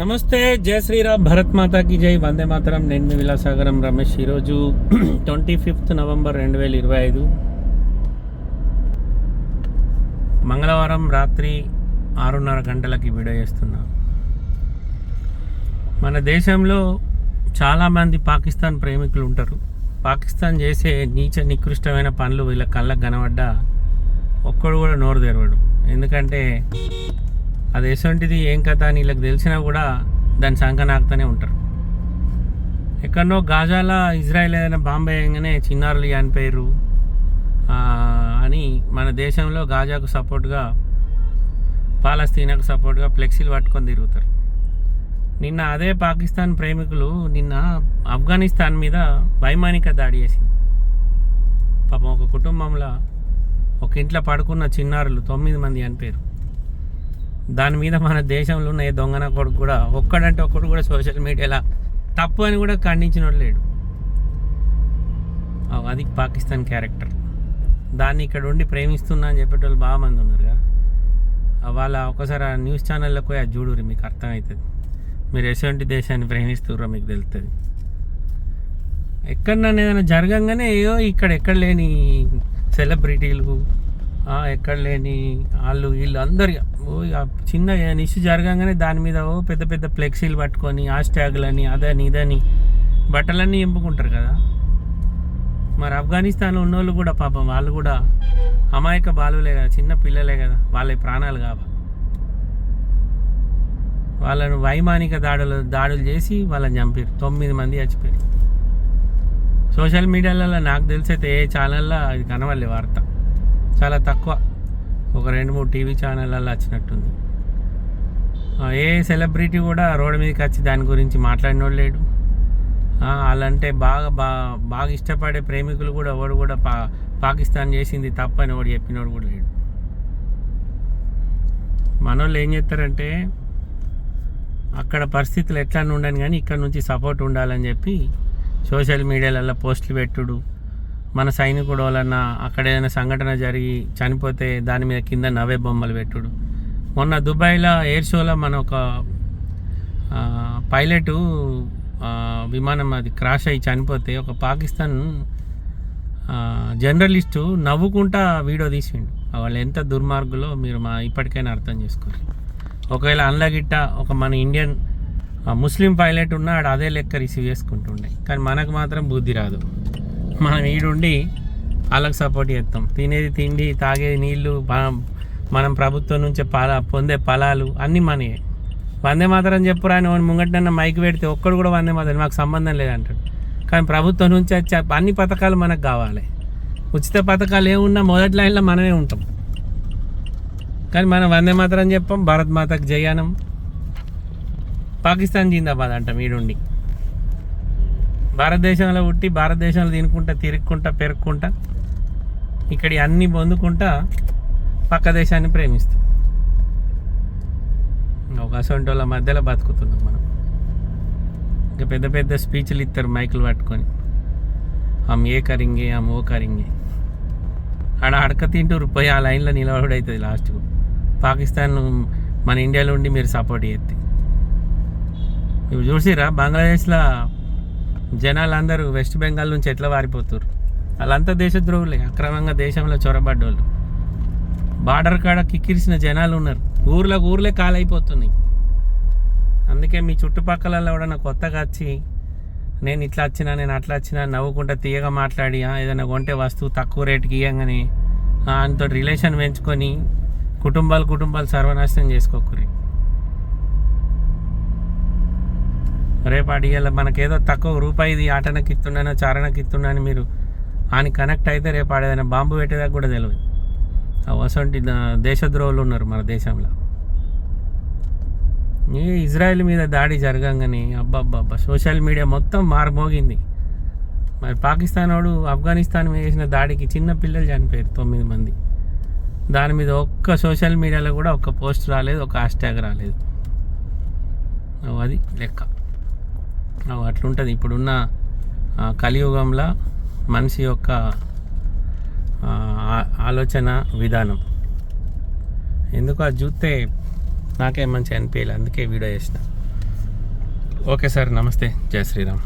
నమస్తే జయ శ్రీరామ్ భరత్ మాతాకి జై వందే మాతరం నేను మీ విలాసాగరం రమేష్. ఈరోజు ట్వంటీ ఫిఫ్త్ నవంబర్ రెండు వేల ఇరవై ఐదు. మంగళవారం రాత్రి ఆరున్నర గంటలకి వీడియో చేస్తున్నా. మన దేశంలో చాలామంది పాకిస్తాన్ ప్రేమికులు ఉంటారు. పాకిస్తాన్ చేసే నీచ నికృష్టమైన పనులు వీళ్ళ కళ్ళకు కనబడ్డా ఒక్కడు కూడా నోరు తెరవడు. ఎందుకంటే అది ఎటువంటిది ఏం కథ అని వీళ్ళకి తెలిసినా కూడా దాని సంఖ ఉంటారు. ఎక్కడనో గాజాల ఇజ్రాయెల్ ఏదైనా బాంబే వేయగానే చిన్నారులు చనిపోయారు అని మన దేశంలో గాజాకు సపోర్ట్గా పాలస్తీనాకు సపోర్ట్గా ఫ్లెక్సీలు పట్టుకొని తిరుగుతారు. నిన్న అదే పాకిస్తాన్ ప్రేమికులు నిన్న ఆఫ్ఘనిస్తాన్ మీద వైమానిక దాడి చేసింది. పాపం ఒక కుటుంబంలో ఒక ఇంట్లో పడుకున్న చిన్నారులు తొమ్మిది మంది చనిపోయారు దాని మీద మన దేశంలో ఉన్న ఏ దొంగన కొడుకు కూడా ఒక్కడంటే ఒక్కడు కూడా సోషల్ మీడియాలో తప్పు అని కూడా ఖండించినోడు లేడు. అది పాకిస్తాన్ క్యారెక్టర్. దాన్ని ఇక్కడ ఉండి ప్రేమిస్తున్నా అని చెప్పేటోళ్ళు బాగా మంది ఉన్నారుగా. వాళ్ళ ఒకసారి ఆ న్యూస్ ఛానల్లోకి పోయి అది చూడురు మీకు అర్థమవుతుంది మీరు ఎటువంటి దేశాన్ని ప్రేమిస్తుర్రో మీకు తెలుస్తుంది ఎక్కడన్నా ఏదైనా జరగంగానే ఏయో ఇక్కడ ఎక్కడ లేని సెలబ్రిటీలు ఎక్కడ లేని వాళ్ళు వీళ్ళు అందరు ఓ ఇక చిన్న నిష్ జరగంగానే దాని మీద ఓ పెద్ద పెద్ద ఫ్లెక్సీలు పట్టుకొని హ్యాష్ ట్యాగులని అదని ఇదని బట్టలన్నీ ఎంపుకుంటారు కదా. మరి ఆఫ్ఘనిస్తాన్లో ఉన్నోళ్ళు కూడా పాపం వాళ్ళు కూడా అమాయక బాలులే కదా చిన్న పిల్లలే కదా వాళ్ళ ప్రాణాలు కావా. వాళ్ళను వైమానిక దాడులు దాడులు చేసి వాళ్ళని చంపారు తొమ్మిది మంది చచ్చిపోయారు సోషల్ మీడియాలలో నాకు తెలిసైతే ఏ ఛానల్లో అది కనవల్లే వార్త. చాలా తక్కువ. ఒక రెండు మూడు టీవీ ఛానళ్ళల్లో వచ్చినట్టుంది. ఏ సెలబ్రిటీ కూడా రోడ్డు మీదకి వచ్చి దాని గురించి మాట్లాడినోడు లేడు. ఆ, వాళ్ళంటే బాగా బా బాగా ఇష్టపడే ప్రేమికులు కూడా ఎవడు కూడా పా పాకిస్తాన్ చేసింది తప్పని వాడు చెప్పినోడు కూడా లేడు. మనోళ్ళు ఏం చేస్తారంటే అక్కడ పరిస్థితులు ఎట్లా ఉండని కానీ ఇక్కడ నుంచి సపోర్ట్ ఉండాలని చెప్పి సోషల్ మీడియాలలో పోస్టులు పెట్టుడు. మన సైనికుడు వాళ్ళన్నా అక్కడ ఏదైనా సంఘటన జరిగి చనిపోతే దాని మీద కింద నవ్వే బొమ్మలు పెట్టుడు. మొన్న దుబాయ్లో ఎయిర్ షోలో మన ఒక పైలటు విమానం అది క్రాష్ అయ్యి చనిపోతే ఒక పాకిస్తాన్ జర్నలిస్టు నవ్వుకుంటా వీడియో తీసిండు. వాళ్ళు ఎంత దుర్మార్గులో మీరు మా ఇప్పటికైనా అర్థం చేసుకోరు. ఒకవేళ అన్లగిట్ట ఒక మన ఇండియన్ ముస్లిం పైలట్ ఉన్న ఆడు అదే లెక్క రిసీవ్ చేసుకుంటుండే. కానీ మనకు మాత్రం బుద్ధి రాదు. మనం ఈడుండి వాళ్ళకి సపోర్ట్ చేస్తాం. తినేది తిండి తాగేది నీళ్ళు మనం మనం ప్రభుత్వం నుంచి పల పొందే ఫలాలు అన్నీ మనయే. వందే మాత్రం చెప్పురా అని వాడు ముంగటన్న మైక్ పెడితే ఒక్కడు కూడా వందే మాత్రం మాకు సంబంధం లేదంటాడు. కానీ ప్రభుత్వం నుంచి వచ్చే అన్ని పథకాలు మనకు కావాలి. ఉచిత పథకాలు ఏమున్నా మొదటి లైన్లో మనమే ఉంటాం. కానీ మనం వందే మాత్రం చెప్పాం భారత్ మాతకు జయానం పాకిస్తాన్ జిందాబాద్ అంటాం ఈడుండి. భారతదేశంలో పుట్టి భారతదేశంలో తినుకుంటా తిరుక్కుంటా పెరుక్కుంటా ఇక్కడి అన్ని పొందుకుంటా పక్క దేశాన్ని ప్రేమిస్తాం. ఒక అసొంటి మధ్యలో బతుకుతున్నాం మనం. ఇంకా పెద్ద పెద్ద స్పీచ్లు ఇస్తారు మైకులు పట్టుకొని. ఆమె ఏ కరింగే ఆమె ఓ కరింగే. ఆడ అడక తింటూ పోయి ఆ లైన్లో నిలబడి అవుతుంది లాస్ట్కు పాకిస్తాన్ మన ఇండియాలో ఉండి మీరు సపోర్ట్ చేస్తే. ఇప్పుడు చూసిరా బంగ్లాదేశ్లో జనాలు అందరూ వెస్ట్ బెంగాల్ నుంచి ఎట్లా వారిపోతారు వాళ్ళంతా దేశద్రోహులే అక్రమంగా దేశంలో చొరబడ్డోళ్ళు. బార్డర్ కాడ కిక్కిరిసిన జనాలు ఉన్నారు. ఊర్లకు ఊర్లే కాలైపోతున్నాయి. అందుకే మీ చుట్టుపక్కల ఎవడన్నా కొత్తగా వచ్చి నేను ఇట్లా వచ్చినా నేను అట్లా వచ్చినా నవ్వుకుంటా తీయగా మాట్లాడి ఏదైనా కొంటే వస్తువు తక్కువ రేటుకి ఇవ్వగానే ఆయనతో రిలేషన్ పెంచుకొని కుటుంబాలు కుటుంబాలు సర్వనాశనం చేసుకోకూరి రేపు అడిగేలా మనకేదో తక్కువ రూపాయిది ఆటనకి ఇస్తున్నానో చారణకి ఇస్తున్నాను మీరు ఆయన కనెక్ట్ అయితే రేపు ఏదైనా బాంబు పెట్టేదాకా కూడా తెలియదు అసంటి దేశద్రోహులు ఉన్నారు మన దేశంలో. ఈ ఇజ్రాయెల్ మీద దాడి జరగంగానే అబ్బాబ్బా సోషల్ మీడియా మొత్తం మారుమోగింది. మరి పాకిస్తాన్ వాడు ఆఫ్ఘనిస్తాన్ మీద చేసిన దాడికి చిన్న పిల్లలు చనిపోయారు తొమ్మిది మంది. దాని మీద ఒక్క సోషల్ మీడియాలో కూడా ఒక్క పోస్ట్ రాలేదు ఒక హ్యాష్ ట్యాగ్ రాలేదు. అది లెక్క. అట్లుంటుంది. ఇప్పుడున్న కలియుగంలో మనిషి యొక్క ఆలోచన విధానం. ఎందుకు అది చూస్తే నాకే మంచి అనిపించలేదు అందుకే వీడియో చేసిన. ఓకే సార్ నమస్తే. జయ శ్రీరామ్.